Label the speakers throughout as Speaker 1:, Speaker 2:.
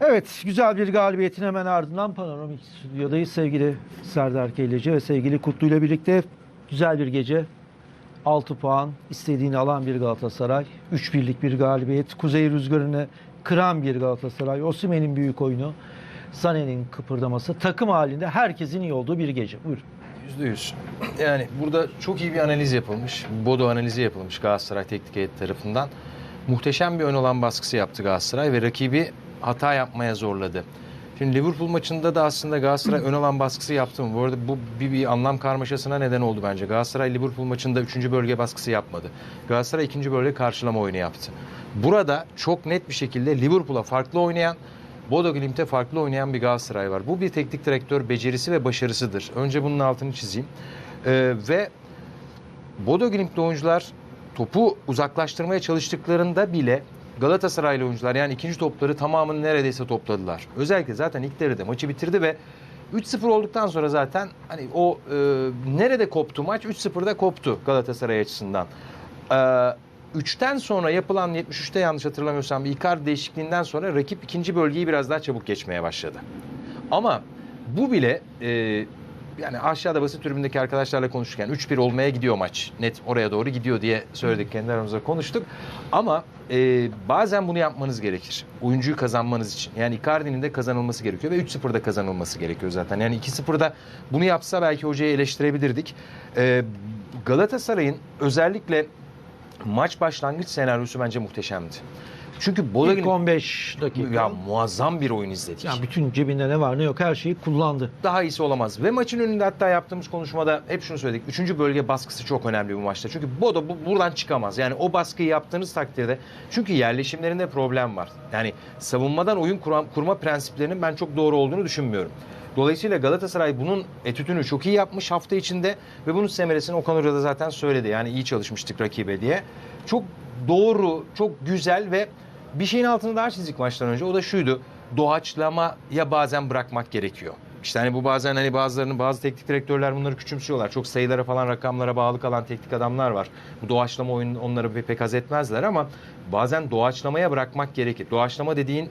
Speaker 1: Evet, güzel bir galibiyetin hemen ardından Panoramik Stüdyo'dayız. Sevgili Serdar Kelleci ve sevgili Kutlu ile birlikte güzel bir gece. 6 puan, istediğini alan bir Galatasaray. 3 birlik bir galibiyet. Kuzey rüzgarını kıran bir Galatasaray. Osimhen'in büyük oyunu. Sané'nin kıpırdaması. Takım halinde herkesin iyi olduğu bir gece. Buyurun.
Speaker 2: Yüzde yüz. Yani burada çok iyi bir analiz yapılmış. Bodo analizi yapılmış Galatasaray teknik heyeti tarafından. Muhteşem bir ön olan baskısı yaptı Galatasaray ve rakibi hata yapmaya zorladı. Şimdi Liverpool maçında da aslında Galatasaray ön alan baskısı yaptı mı? Bu arada bu bir, bir anlam karmaşasına neden oldu bence. Galatasaray Liverpool maçında 3. bölge baskısı yapmadı. Galatasaray 2. bölge karşılama oyunu yaptı. Burada çok net bir şekilde Liverpool'a farklı oynayan Bodo Glimt'e farklı oynayan bir Galatasaray var. Bu bir teknik direktör becerisi ve başarısıdır. Önce bunun altını çizeyim. Ee, ve Bodo Glimt'li oyuncular topu uzaklaştırmaya çalıştıklarında bile Galatasaraylı oyuncular yani ikinci topları tamamını neredeyse topladılar. Özellikle zaten ilk devrede maçı bitirdi ve 3-0 olduktan sonra zaten hani o e, nerede koptu maç? 3-0'da koptu Galatasaray açısından. Ee, 3'ten sonra yapılan 73'te yanlış hatırlamıyorsam bir Icardi değişikliğinden sonra rakip ikinci bölgeyi biraz daha çabuk geçmeye başladı. Ama bu bile e, yani aşağıda basit tribündeki arkadaşlarla konuşurken 3-1 olmaya gidiyor maç. Net oraya doğru gidiyor diye söyledik kendi aramızda konuştuk. Ama e, bazen bunu yapmanız gerekir. Oyuncuyu kazanmanız için. Yani Icardi'nin de kazanılması gerekiyor ve 3-0'da kazanılması gerekiyor zaten. Yani 2-0'da bunu yapsa belki hocayı eleştirebilirdik. E, Galatasaray'ın özellikle maç başlangıç senaryosu bence muhteşemdi. Çünkü Bola
Speaker 1: İlk 15 dakika.
Speaker 2: ya muazzam bir oyun izledik.
Speaker 1: Yani bütün cebinde ne var ne yok her şeyi kullandı.
Speaker 2: daha iyisi olamaz. Ve maçın önünde hatta yaptığımız konuşmada hep şunu söyledik. Üçüncü bölge baskısı çok önemli bu maçta. Çünkü Bodo bu, buradan çıkamaz. Yani o baskıyı yaptığınız takdirde çünkü yerleşimlerinde problem var. Yani savunmadan oyun kurma, kurma prensiplerinin ben çok doğru olduğunu düşünmüyorum. Dolayısıyla Galatasaray bunun etütünü çok iyi yapmış hafta içinde ve bunun semeresini Okan Hoca da zaten söyledi. Yani iyi çalışmıştık rakibe diye. Çok doğru, çok güzel ve bir şeyin altını daha çizdik maçtan önce. O da şuydu. Doğaçlamaya bazen bırakmak gerekiyor. İşte hani bu bazen hani bazılarının bazı teknik direktörler bunları küçümsüyorlar. Çok sayılara falan rakamlara bağlı kalan teknik adamlar var. Bu doğaçlama oyunu onları pek, haz etmezler ama bazen doğaçlamaya bırakmak gerekir. Doğaçlama dediğin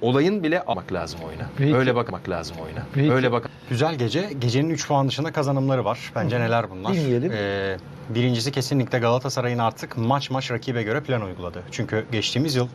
Speaker 2: olayın bile almak lazım oyuna.
Speaker 1: Peki.
Speaker 2: Öyle bakmak lazım oyuna.
Speaker 1: Peki.
Speaker 2: Öyle bak.
Speaker 3: Güzel gece. Gecenin 3 puan dışında kazanımları var. Bence neler bunlar?
Speaker 1: Dinleyelim.
Speaker 3: Ee, birincisi kesinlikle Galatasaray'ın artık maç maç rakibe göre plan uyguladı. Çünkü geçtiğimiz yıl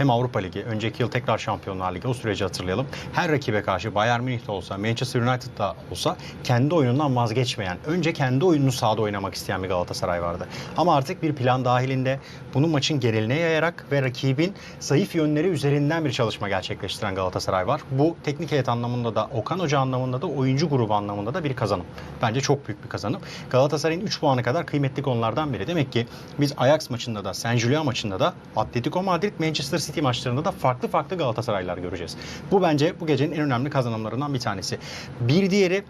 Speaker 3: hem Avrupa Ligi, önceki yıl tekrar Şampiyonlar Ligi o süreci hatırlayalım. Her rakibe karşı Bayern Münih'te olsa, Manchester United'da olsa kendi oyunundan vazgeçmeyen, önce kendi oyununu sahada oynamak isteyen bir Galatasaray vardı. Ama artık bir plan dahilinde bunu maçın geneline yayarak ve rakibin zayıf yönleri üzerinden bir çalışma gerçekleştiren Galatasaray var. Bu teknik heyet anlamında da, Okan Hoca anlamında da, oyuncu grubu anlamında da bir kazanım. Bence çok büyük bir kazanım. Galatasaray'ın 3 puanı kadar kıymetli konulardan biri. Demek ki biz Ajax maçında da, San Julian maçında da, Atletico Madrid, Manchester City maçlarında da farklı farklı Galatasaraylar göreceğiz. Bu bence bu gecenin en önemli kazanımlarından bir tanesi. Bir diğeri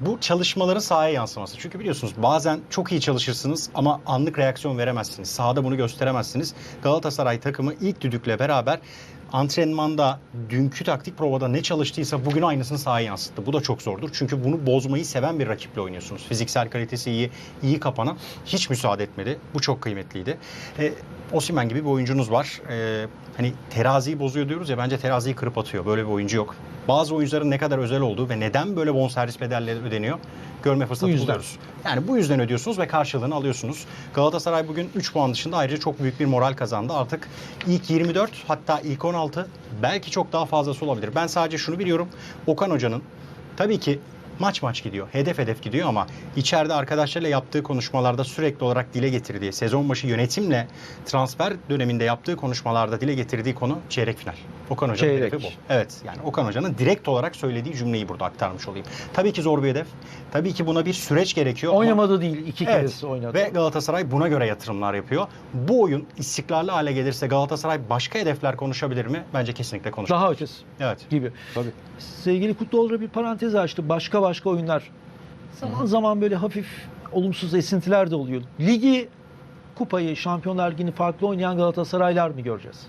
Speaker 3: bu çalışmaların sahaya yansıması. Çünkü biliyorsunuz bazen çok iyi çalışırsınız ama anlık reaksiyon veremezsiniz. Sahada bunu gösteremezsiniz. Galatasaray takımı ilk düdükle beraber antrenmanda dünkü taktik provada ne çalıştıysa bugün aynısını sahaya yansıttı. Bu da çok zordur. Çünkü bunu bozmayı seven bir rakiple oynuyorsunuz. Fiziksel kalitesi iyi, iyi kapanan hiç müsaade etmedi. Bu çok kıymetliydi. E, Osimhen gibi bir oyuncunuz var. E, hani teraziyi bozuyor diyoruz ya bence teraziyi kırıp atıyor. Böyle bir oyuncu yok. Bazı oyuncuların ne kadar özel olduğu ve neden böyle bonservis bedelleri ödeniyor görme fırsatı
Speaker 1: Bu
Speaker 3: buluyoruz. Yani bu yüzden ödüyorsunuz ve karşılığını alıyorsunuz. Galatasaray bugün 3 puan dışında ayrıca çok büyük bir moral kazandı. Artık ilk 24 hatta ilk 16 belki çok daha fazlası olabilir. Ben sadece şunu biliyorum. Okan Hoca'nın tabii ki maç maç gidiyor. Hedef hedef gidiyor ama içeride arkadaşlarıyla yaptığı konuşmalarda sürekli olarak dile getirdiği, sezon başı yönetimle transfer döneminde yaptığı konuşmalarda dile getirdiği konu çeyrek final. Okan Hoca'nın
Speaker 1: Çeyrek.
Speaker 3: hedefi bu. Evet yani Okan Hoca'nın direkt olarak söylediği cümleyi burada aktarmış olayım. Tabii ki zor bir hedef. Tabii ki buna bir süreç gerekiyor. ama-
Speaker 1: Oynamadı değil, iki
Speaker 3: Evet.
Speaker 1: kez oynadı.
Speaker 3: Ve Galatasaray buna göre yatırımlar yapıyor. Bu oyun istikrarlı hale gelirse Galatasaray başka hedefler konuşabilir mi? Bence kesinlikle konuşur.
Speaker 1: Daha ötesi
Speaker 3: Evet.
Speaker 1: gibi.
Speaker 3: Tabii.
Speaker 1: Sevgili Kutluoğlu bir parantez açtı. Başka başka oyunlar. Zaman zaman böyle hafif olumsuz esintiler de oluyor. Ligi, kupayı, Şampiyonlar Ligi'ni farklı oynayan Galatasaraylar mı göreceğiz?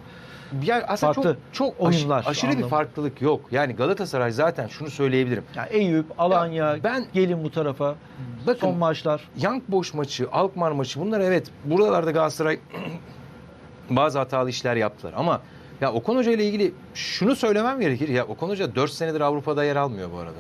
Speaker 2: Yani aslında
Speaker 1: Farklı
Speaker 2: çok, çok aş-
Speaker 1: oyunlar
Speaker 2: aşırı bir
Speaker 1: anlamı.
Speaker 2: farklılık yok. Yani Galatasaray zaten şunu söyleyebilirim.
Speaker 1: Yani Eyüp, Alanya,
Speaker 2: ben-
Speaker 1: gelin bu tarafa.
Speaker 2: Bakın
Speaker 1: Son maçlar.
Speaker 2: Young Boş maçı, Alkmaar maçı bunlar evet buralarda Galatasaray bazı hatalı işler yaptılar ama Ya Okan Hoca ile ilgili şunu söylemem gerekir. Ya Okan Hoca 4 senedir Avrupa'da yer almıyor bu arada.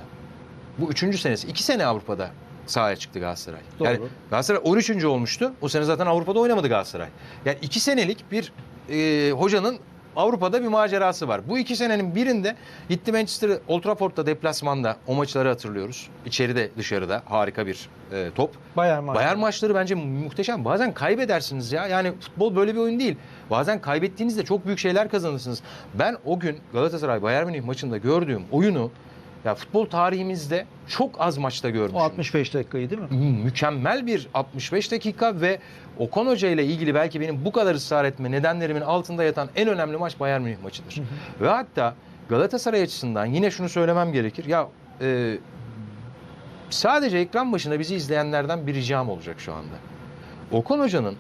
Speaker 2: Bu 3. senesi. 2 sene Avrupa'da sahaya çıktı Galatasaray.
Speaker 1: Doğru.
Speaker 2: Yani Galatasaray 13. olmuştu. O sene zaten Avrupa'da oynamadı Galatasaray. Yani 2 senelik bir e, hocanın Avrupa'da bir macerası var. Bu iki senenin birinde gitti Manchester Old Trafford'da deplasmanda o maçları hatırlıyoruz. İçeride dışarıda harika bir e, top.
Speaker 1: Bayern maçı.
Speaker 2: Bayern maçları bence muhteşem. Bazen kaybedersiniz ya. Yani futbol böyle bir oyun değil. Bazen kaybettiğinizde çok büyük şeyler kazanırsınız. Ben o gün Galatasaray Bayern Münih maçında gördüğüm oyunu ya futbol tarihimizde çok az maçta görmüşüm.
Speaker 1: O 65 dakikayı değil mi?
Speaker 2: Mükemmel bir 65 dakika ve Okan Hoca ile ilgili belki benim bu kadar ısrar etme nedenlerimin altında yatan en önemli maç Bayern Münih maçıdır. Ve hatta Galatasaray açısından yine şunu söylemem gerekir. Ya e, sadece ekran başında bizi izleyenlerden bir ricam olacak şu anda. Okan Hoca'nın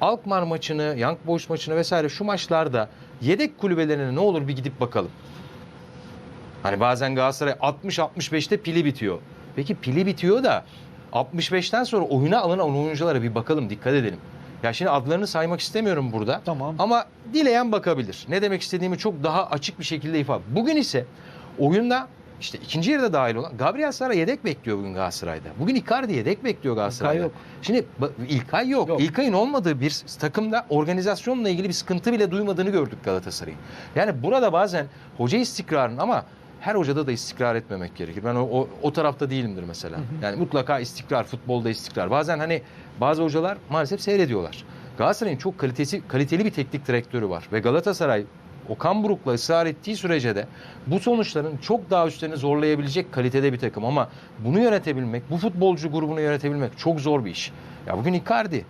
Speaker 2: Alkmaar maçını, Young Boys maçını vesaire şu maçlarda yedek kulübelerine ne olur bir gidip bakalım. Hani bazen Galatasaray 60-65'te pili bitiyor. Peki pili bitiyor da 65'ten sonra oyuna alınan oyunculara bir bakalım, dikkat edelim. Ya şimdi adlarını saymak istemiyorum burada.
Speaker 1: Tamam.
Speaker 2: Ama dileyen bakabilir. Ne demek istediğimi çok daha açık bir şekilde ifade. Bugün ise oyunda işte ikinci yarıda dahil olan Gabriel Sara yedek bekliyor bugün Galatasaray'da. Bugün Icardi yedek bekliyor Galatasaray'da.
Speaker 1: İlkay yok.
Speaker 2: Şimdi İlkay yok.
Speaker 1: Yok.
Speaker 2: İlkay'ın olmadığı bir takımda organizasyonla ilgili bir sıkıntı bile duymadığını gördük Galatasaray'ın. Yani burada bazen hoca istikrarın ama her hocada da istikrar etmemek gerekir. Ben o, o, o tarafta değilimdir mesela. Yani mutlaka istikrar, futbolda istikrar. Bazen hani bazı hocalar maalesef seyrediyorlar. Galatasaray'ın çok kalitesi, kaliteli bir teknik direktörü var. Ve Galatasaray Okan Buruk'la ısrar ettiği sürece de bu sonuçların çok daha üstlerini zorlayabilecek kalitede bir takım. Ama bunu yönetebilmek, bu futbolcu grubunu yönetebilmek çok zor bir iş. Ya bugün Icardi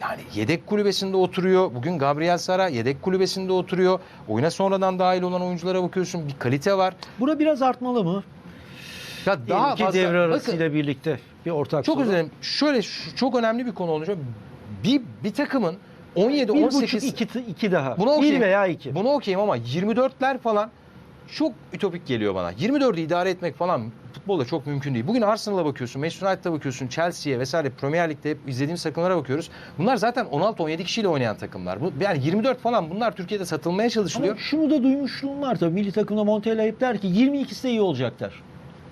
Speaker 2: yani yedek kulübesinde oturuyor. Bugün Gabriel Sara yedek kulübesinde oturuyor. Oyuna sonradan dahil olan oyunculara bakıyorsun. Bir kalite var.
Speaker 1: Bura biraz artmalı mı?
Speaker 2: Ya
Speaker 1: Daha
Speaker 2: daha
Speaker 1: ki
Speaker 2: fazla
Speaker 1: devre
Speaker 2: Bakın,
Speaker 1: arasıyla birlikte bir ortak
Speaker 2: çok dilerim. Şöyle çok önemli bir konu olacak. Bir bir takımın 17
Speaker 1: Bir
Speaker 2: 18
Speaker 1: buçuk iki, iki daha.
Speaker 2: Buna okeyim.
Speaker 1: veya iki.
Speaker 2: Buna okeyim ama 24'ler falan çok ütopik geliyor bana. 24'ü idare etmek falan futbolda çok mümkün değil. Bugün Arsenal'a bakıyorsun, Manchester United'a bakıyorsun, Chelsea'ye vesaire Premier Lig'de hep izlediğimiz takımlara bakıyoruz. Bunlar zaten 16-17 kişiyle oynayan takımlar. Bu, yani 24 falan bunlar Türkiye'de satılmaya çalışılıyor.
Speaker 1: Ama şunu da duymuşluğum var tabii. Milli takımda Montella hep der ki 22'si de iyi olacaklar.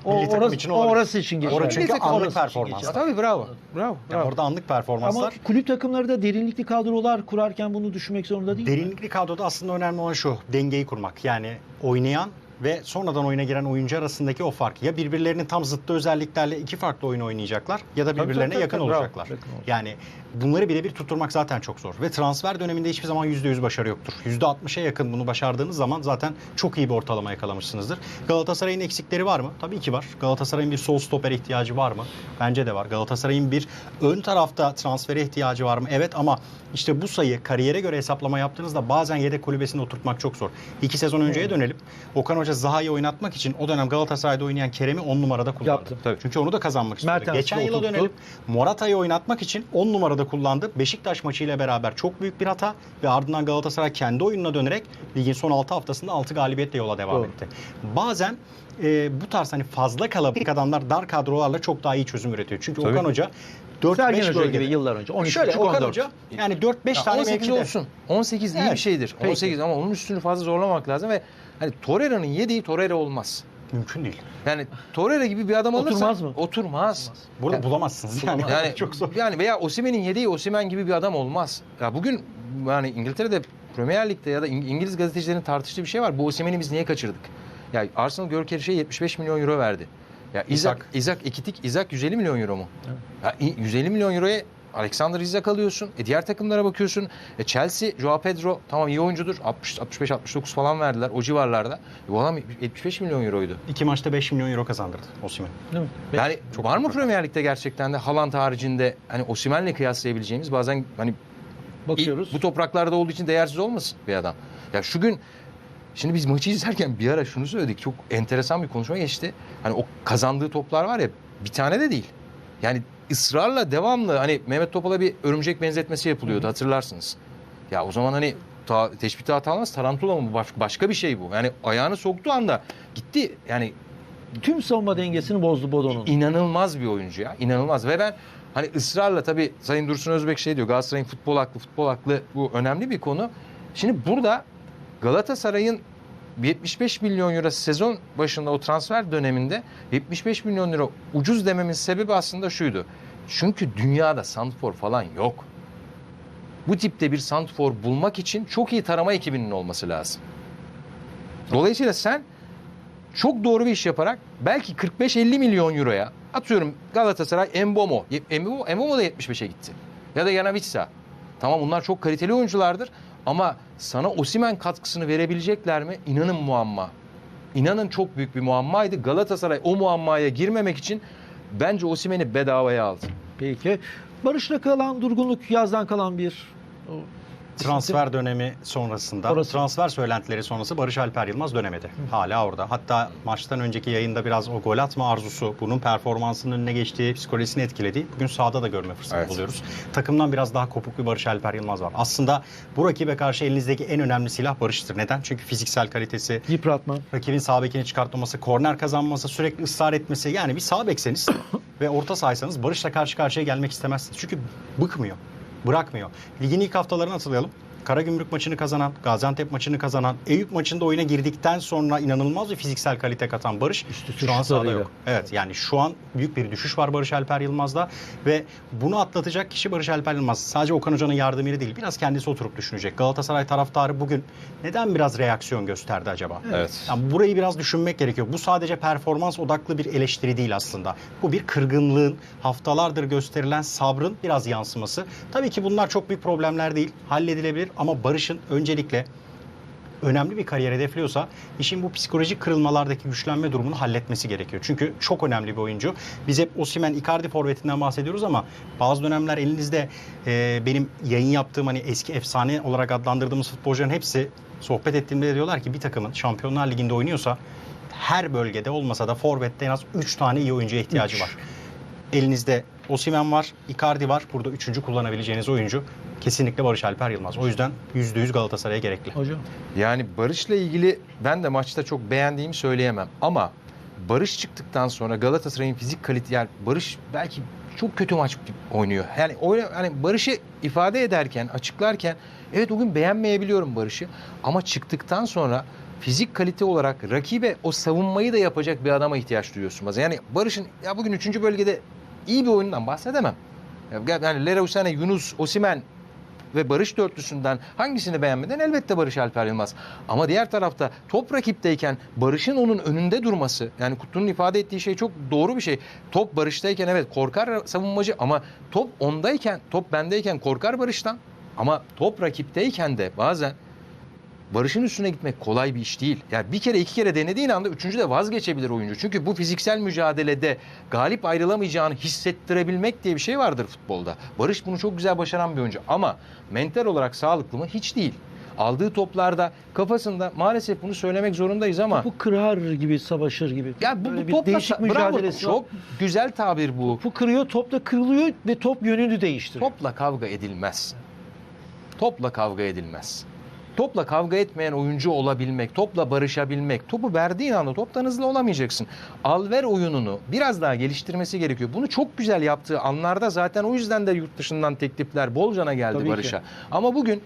Speaker 1: O,
Speaker 3: Milli
Speaker 1: orası,
Speaker 3: için
Speaker 1: o
Speaker 3: olabilir.
Speaker 1: orası için geçer.
Speaker 3: Orası çünkü
Speaker 1: Milli
Speaker 3: anlık
Speaker 1: orası.
Speaker 2: Tabii bravo. Bravo.
Speaker 3: Yani
Speaker 2: bravo.
Speaker 3: orada anlık
Speaker 1: Ama
Speaker 3: performanslar.
Speaker 1: kulüp takımları da derinlikli kadrolar kurarken bunu düşünmek zorunda değil mi?
Speaker 3: Derinlikli kadroda aslında önemli olan şu dengeyi kurmak. Yani oynayan ve sonradan oyuna giren oyuncu arasındaki o fark. Ya birbirlerinin tam zıttı özelliklerle iki farklı oyun oynayacaklar ya da birbirlerine
Speaker 1: tabii,
Speaker 3: yakın
Speaker 1: tabii, bravo.
Speaker 3: olacaklar.
Speaker 1: Olacak.
Speaker 3: Yani bunları birebir tutturmak zaten çok zor. Ve transfer döneminde hiçbir zaman %100 başarı yoktur. %60'a yakın bunu başardığınız zaman zaten çok iyi bir ortalama yakalamışsınızdır. Galatasaray'ın eksikleri var mı? Tabii ki var. Galatasaray'ın bir sol stoper ihtiyacı var mı? Bence de var. Galatasaray'ın bir ön tarafta transfere ihtiyacı var mı? Evet ama işte bu sayı kariyere göre hesaplama yaptığınızda bazen yedek kulübesine oturtmak çok zor. İki sezon önceye dönelim. Okan Hoca Zaha'yı oynatmak için o dönem Galatasaray'da oynayan Kerem'i 10 numarada kullandı.
Speaker 1: Yaptı.
Speaker 2: Tabii.
Speaker 3: Çünkü onu da kazanmak istiyordu. Geçen yıla
Speaker 1: oturttu.
Speaker 3: dönelim. Morata'yı oynatmak için 10 numarada kullandı. Beşiktaş maçıyla beraber çok büyük bir hata ve ardından Galatasaray kendi oyununa dönerek ligin son 6 haftasında 6 galibiyetle yola devam
Speaker 1: Doğru.
Speaker 3: etti. Bazen e, bu tarz hani fazla kalabalık adamlar dar kadrolarla çok daha iyi çözüm üretiyor. Çünkü
Speaker 2: Tabii.
Speaker 3: Okan Hoca 4-5
Speaker 1: Sergen Hoca
Speaker 3: bölgede.
Speaker 1: gibi yıllar önce. 13
Speaker 3: Şöyle
Speaker 1: buçuk,
Speaker 3: Okan
Speaker 1: 14.
Speaker 3: Hoca yani 4-5
Speaker 2: Ya
Speaker 3: tane
Speaker 2: 18
Speaker 3: mevkide.
Speaker 2: olsun. 18 iyi
Speaker 3: Evet.
Speaker 2: bir şeydir.
Speaker 1: Peki.
Speaker 2: 18 ama onun üstünü fazla zorlamak lazım ve hani Torreira'nın yediği Torreira olmaz.
Speaker 3: Mümkün değil.
Speaker 2: Yani Torreira gibi bir adam alırsan
Speaker 1: Oturmaz mı?
Speaker 2: Oturmaz.
Speaker 3: Burada
Speaker 2: Ya-
Speaker 3: bulamazsınız yani.
Speaker 2: Yani
Speaker 3: çok zor.
Speaker 2: Yani veya Osimhen'in yediği Osimhen gibi bir adam olmaz. Ya bugün yani İngiltere'de Premier Lig'de ya da İng- İngiliz gazetecilerin tartıştığı bir şey var. Bu Osimhen'i biz niye kaçırdık? Ya Arsenal Görkeriş'e 75 milyon euro verdi. Ya Isaac,
Speaker 3: Isak.
Speaker 2: Isaac Ekitik, Isaac 150 milyon euro mu? Ya i- 150 milyon euroya Alexander Isak alıyorsun. E diğer takımlara bakıyorsun. E Chelsea, Joao Pedro tamam iyi oyuncudur. 60 65 69 falan verdiler o civarlarda. E bu adam 75 milyon euroydu.
Speaker 3: İki maçta 5 milyon euro kazandırdı Osimhen.
Speaker 1: Değil mi?
Speaker 2: Yani
Speaker 3: çok
Speaker 2: var mı Premier Lig'de gerçekten de Haaland haricinde hani Osimhen'le kıyaslayabileceğimiz bazen hani
Speaker 1: Bakıyoruz.
Speaker 2: bu topraklarda olduğu için değersiz olmasın bir adam. Ya şu gün şimdi biz maçı izlerken bir ara şunu söyledik. Çok enteresan bir konuşma geçti. Hani o kazandığı toplar var ya bir tane de değil. Yani ısrarla devamlı hani Mehmet Topal'a bir örümcek benzetmesi yapılıyordu hatırlarsınız. Ya o zaman hani ta, teşbihte hata almaz tarantula mı? Baş- başka bir şey bu. Yani ayağını soktuğu anda gitti. Yani
Speaker 1: Tüm savunma dengesini bozdu Bodo'nun.
Speaker 2: İnanılmaz bir oyuncu ya. İnanılmaz. Ve ben hani ısrarla tabii Sayın Dursun Özbek şey diyor. Galatasaray'ın futbol aklı, futbol aklı bu önemli bir konu. Şimdi burada Galatasaray'ın 75 milyon euro sezon başında o transfer döneminde 75 milyon euro ucuz dememin sebebi aslında şuydu. Çünkü dünyada santfor falan yok. Bu tipte bir santfor bulmak için çok iyi tarama ekibinin olması lazım. Dolayısıyla sen çok doğru bir iş yaparak belki 45-50 milyon euroya atıyorum Galatasaray Embomo. Embomo, Embomo da 75'e gitti. Ya da Yanavitsa. Tamam bunlar çok kaliteli oyunculardır ama sana Osimen katkısını verebilecekler mi? İnanın muamma. İnanın çok büyük bir muammaydı. Galatasaray o muammaya girmemek için bence Osimen'i bedavaya aldı.
Speaker 1: Peki. Barış'la kalan durgunluk yazdan kalan bir
Speaker 3: Transfer dönemi sonrasında,
Speaker 1: Orası.
Speaker 3: transfer söylentileri sonrası Barış Alper Yılmaz dönemedi. Hala orada. Hatta maçtan önceki yayında biraz o gol atma arzusu, bunun performansının önüne geçtiği, psikolojisini etkiledi. Bugün sahada da görme fırsatı
Speaker 2: Evet.
Speaker 3: buluyoruz. Takımdan biraz daha kopuk bir Barış Alper Yılmaz var. Aslında bu rakibe karşı elinizdeki en önemli silah Barış'tır. Neden? Çünkü fiziksel kalitesi,
Speaker 1: yıpratma.
Speaker 3: rakibin sağ bekini çıkartmaması, korner kazanması, sürekli ısrar etmesi. Yani bir sağ bekseniz ve orta sahaysanız Barış'la karşı karşıya gelmek istemezsiniz. Çünkü bıkmıyor, bırakmıyor. Ligin ilk haftalarını hatırlayalım. Karagümrük maçını kazanan, Gaziantep maçını kazanan, Eyüp maçında oyuna girdikten sonra inanılmaz bir fiziksel kalite katan Barış
Speaker 1: üste
Speaker 3: şu an sahada yok. Evet yani şu an büyük bir düşüş var Barış Alper Yılmaz'da ve bunu atlatacak kişi Barış Alper Yılmaz. Sadece Okan Hoca'nın yardımıyla değil biraz kendisi oturup düşünecek. Galatasaray taraftarı bugün neden biraz reaksiyon gösterdi acaba?
Speaker 2: Evet.
Speaker 3: Yani burayı biraz düşünmek gerekiyor. Bu sadece performans odaklı bir eleştiri değil aslında. Bu bir kırgınlığın, haftalardır gösterilen sabrın biraz yansıması. Tabii ki bunlar çok büyük problemler değil, halledilebilir ama Barış'ın öncelikle önemli bir kariyer hedefliyorsa işin bu psikolojik kırılmalardaki güçlenme durumunu halletmesi gerekiyor. Çünkü çok önemli bir oyuncu. Biz hep Osimhen, Icardi forvetinden bahsediyoruz ama bazı dönemler elinizde e, benim yayın yaptığım hani eski efsane olarak adlandırdığımız futbolcuların hepsi sohbet ettiğimde de diyorlar ki bir takımın Şampiyonlar Ligi'nde oynuyorsa her bölgede olmasa da forvette en az 3 tane iyi oyuncuya ihtiyacı var. Elinizde Osimhen var, Icardi var. Burada üçüncü kullanabileceğiniz oyuncu kesinlikle Barış Alper Yılmaz. O yüzden %100 Galatasaray'a gerekli.
Speaker 1: Hocam.
Speaker 2: Yani Barış'la ilgili ben de maçta çok beğendiğimi söyleyemem ama Barış çıktıktan sonra Galatasaray'ın fizik kalite yani Barış belki çok kötü maç oynuyor. Yani oyna, hani Barış'ı ifade ederken, açıklarken evet o gün beğenmeyebiliyorum Barış'ı ama çıktıktan sonra fizik kalite olarak rakibe o savunmayı da yapacak bir adama ihtiyaç duyuyorsun bazen. Yani Barış'ın ya bugün 3. bölgede iyi bir oyundan bahsedemem. Ya Yani Leroy Sané, Yunus, Osimen ve Barış dörtlüsünden hangisini beğenmeden elbette Barış Alper Yılmaz. Ama diğer tarafta top rakipteyken Barış'ın onun önünde durması yani Kutlu'nun ifade ettiği şey çok doğru bir şey. Top Barış'tayken evet korkar savunmacı ama top ondayken top bendeyken korkar Barış'tan. Ama top rakipteyken de bazen Barış'ın üstüne gitmek kolay bir iş değil. Yani bir kere iki kere denediğin anda üçüncü de vazgeçebilir oyuncu. Çünkü bu fiziksel mücadelede galip ayrılamayacağını hissettirebilmek diye bir şey vardır futbolda. Barış bunu çok güzel başaran bir oyuncu. Ama mental olarak sağlıklı mı? Hiç değil. Aldığı toplarda kafasında maalesef bunu söylemek zorundayız ama
Speaker 1: Bu kırar gibi, savaşır gibi.
Speaker 2: ya bu,
Speaker 1: Böyle
Speaker 2: bu topla
Speaker 1: değişik
Speaker 2: bravo,
Speaker 1: mücadelesi var.
Speaker 2: çok güzel tabir bu.
Speaker 1: Bu kırıyor, top da kırılıyor ve top yönünü değiştiriyor.
Speaker 2: Topla kavga edilmez. Topla kavga edilmez. Topla kavga etmeyen oyuncu olabilmek, topla barışabilmek, topu verdiğin anda toptan hızlı olamayacaksın. Alver oyununu biraz daha geliştirmesi gerekiyor. Bunu çok güzel yaptığı anlarda zaten o yüzden de yurt dışından teklifler bolcana geldi
Speaker 1: Tabii ki.
Speaker 2: Barış'a. Ama bugün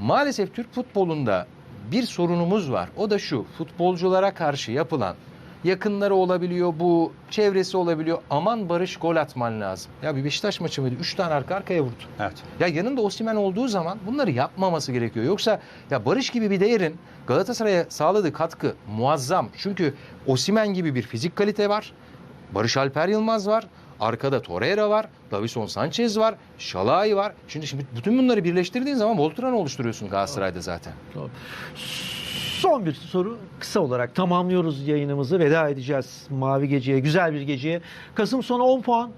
Speaker 2: maalesef Türk futbolunda bir sorunumuz var. O da şu, futbolculara karşı yapılan yakınları olabiliyor bu, çevresi olabiliyor. Aman Barış gol atman lazım. Ya bir Beşiktaş maçı mıydı? Üç tane arka arkaya vurdu.
Speaker 3: Evet.
Speaker 2: Ya yanında Osimhen olduğu zaman bunları yapmaması gerekiyor. Yoksa ya Barış gibi bir değerin Galatasaray'a sağladığı katkı muazzam. Çünkü Osimhen gibi bir fizik kalite var. Barış Alper Yılmaz var. Arkada Torreira var. Davison Sanchez var. Şalay var. Şimdi şimdi bütün bunları birleştirdiğin zaman Voltran'ı oluşturuyorsun Galatasaray'da zaten.
Speaker 1: Tamam. Son bir soru kısa olarak tamamlıyoruz yayınımızı. Veda edeceğiz Mavi Gece'ye, güzel bir geceye. Kasım sonu 10 puan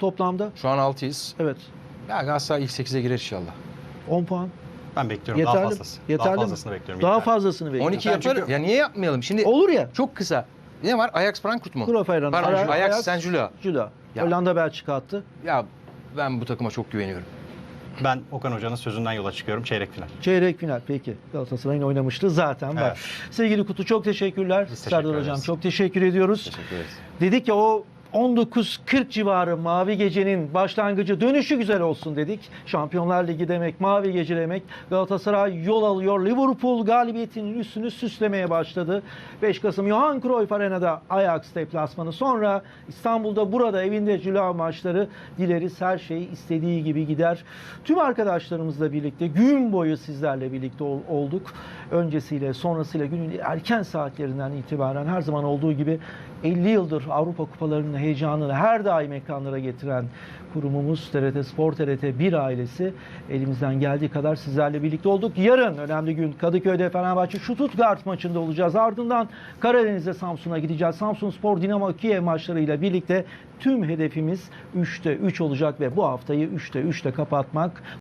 Speaker 1: toplamda.
Speaker 2: Şu an 6'yız.
Speaker 1: Evet.
Speaker 2: Ya Galatasaray ilk 8'e girer inşallah.
Speaker 1: 10 puan.
Speaker 3: Ben bekliyorum
Speaker 1: Yeterli.
Speaker 3: daha fazlası.
Speaker 1: Yeterli
Speaker 3: daha
Speaker 1: mi?
Speaker 3: fazlasını bekliyorum.
Speaker 1: Daha
Speaker 3: yeterli.
Speaker 1: fazlasını bekliyorum.
Speaker 2: 12
Speaker 3: Ben
Speaker 2: yaparım.
Speaker 3: çünkü-
Speaker 2: Ya niye yapmayalım? Şimdi
Speaker 1: Olur ya.
Speaker 2: çok kısa. Ne var? Ajax Frankfurt mu? Pardon, Ajax Saint Gillois.
Speaker 1: Jula.
Speaker 2: Ya.
Speaker 1: Hollanda Belçika attı.
Speaker 2: Ya ben bu takıma çok güveniyorum.
Speaker 3: Ben Okan Hoca'nın sözünden yola çıkıyorum. Çeyrek final.
Speaker 1: Çeyrek final peki. Galatasaray'ın oynamıştı zaten var.
Speaker 3: Evet.
Speaker 1: Sevgili Kutu çok teşekkürler.
Speaker 3: Biz teşekkür
Speaker 1: Serdar Hocam
Speaker 3: ederiz.
Speaker 1: çok teşekkür ediyoruz.
Speaker 2: Teşekkür ederiz.
Speaker 1: Dedik ya o 19.40 civarı Mavi Gece'nin başlangıcı dönüşü güzel olsun dedik. Şampiyonlar Ligi demek, Mavi Gece demek. Galatasaray yol alıyor. Liverpool galibiyetinin üstünü süslemeye başladı. 5 Kasım Johan Cruyff Arena'da Ajax deplasmanı. Sonra İstanbul'da burada evinde cüla maçları. Dileriz her şey istediği gibi gider. Tüm arkadaşlarımızla birlikte gün boyu sizlerle birlikte ol- olduk. Öncesiyle sonrasıyla günün erken saatlerinden itibaren her zaman olduğu gibi 50 yıldır Avrupa Kupalarının heyecanını her daim ekranlara getiren kurumumuz TRT Spor TRT 1 ailesi elimizden geldiği kadar sizlerle birlikte olduk. Yarın önemli gün Kadıköy'de Fenerbahçe Stuttgart maçında olacağız. Ardından Karadeniz'de Samsun'a gideceğiz. Samsun Spor Dinamo Kiev maçlarıyla birlikte tüm hedefimiz 3'te 3 olacak ve bu haftayı 3'te 3'te kapatmak.